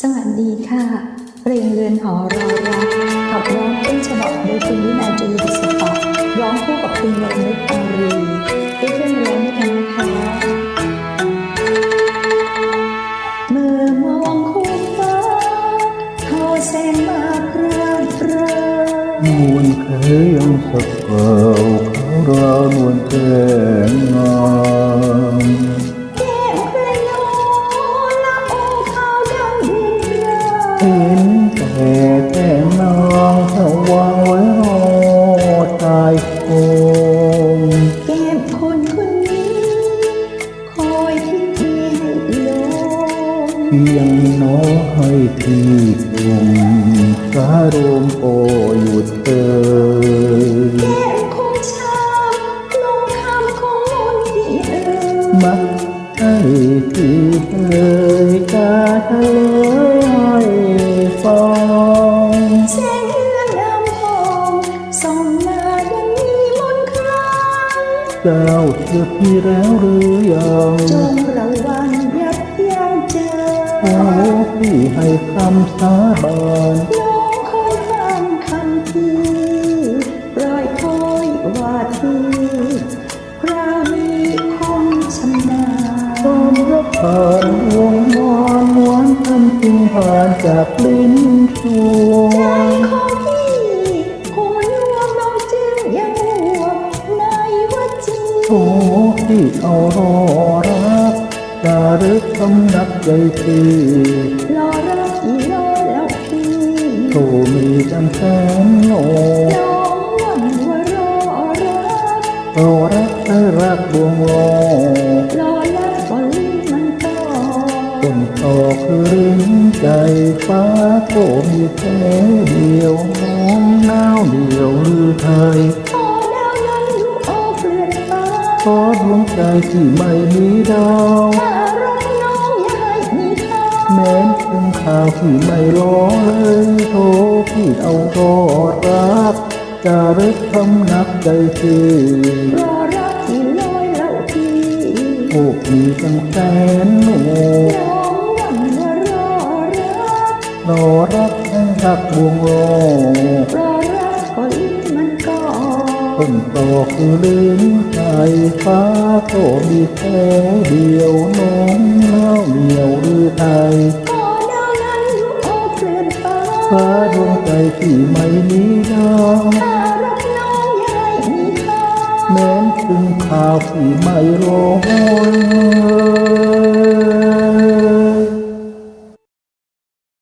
สวัสดีค่ะ เพลงเรือนหอรอรักขับร้องต้นฉบับโดยคุณวินัยจริตสปอร์ตร้องคู่กับคุณยงนุชอารีด้วยเครื่องร้องด้กันนะคะเมื่อมองคู่ฟ้าทอแสงมาเพลินเพลินนวลเคยยังสักเก่า ยงน้องให้ที่ชมสารมโอหยุดเอ่ยแก้มคงช้ำลงคำของมนต์ที่เอ่ยมักให้ที่เอ่ยกาทะเลยฟังแสงเรืองน้ำหอมส่องมายังมีมนต์คลังเจ้าเชื่อพี่แล้วหรือยังจงระวังยับยั้งใจโอ้ พี่ให้คำสาบานน้องคอยฟังคำที่ปล่อยคอยว่าที่คราวนี้คงชำนาญความรักผ่านวงวานหวานคำจริงผ่านจากลิ้นชวใจนของพี่คงรวมน้องจึงยังห่วงในว่าจริงโอ้พี่เอารอรักจา รึกคำนักใจพี่รอรักอีรอแล้วพี่โทมีจำแสนโนน้องหวังว่ารอรักรอรักให้รักดวงรอรอรักก็ลิ้นมันก็ต้นตอคือลิ้นใจฟ้าโก็มีแค่เดียวน้องหนาวเดียวหรือไทยพอดาวนั้นรู้ออกเปลี่ยนฟ้าขอดวงใจที่ไม่มีดาว แม้นเป็นข่าวที่ไม่ร้อเลยโทรพี่เอารอรักจารึกคำนักใจที่รอรักที่ลอยแล้วพี่โอ้มีตั้งแสนโนน้องหวังว่ารอรักรอรักให้รักบวงรอรอรัก ต้นตอคือลิ้นใจฟ้าก็มีแค่เดียวน้องเล่าเหนียวหรือไทยพอดาวนั้นรู้ออกเปลี่ยนฟ้าฟ้าดวงใจที่ไม่มีดาวถ้ารักน้องอย่าให้มีค่าแม้นถึงข่าวที่ไม่ร้อย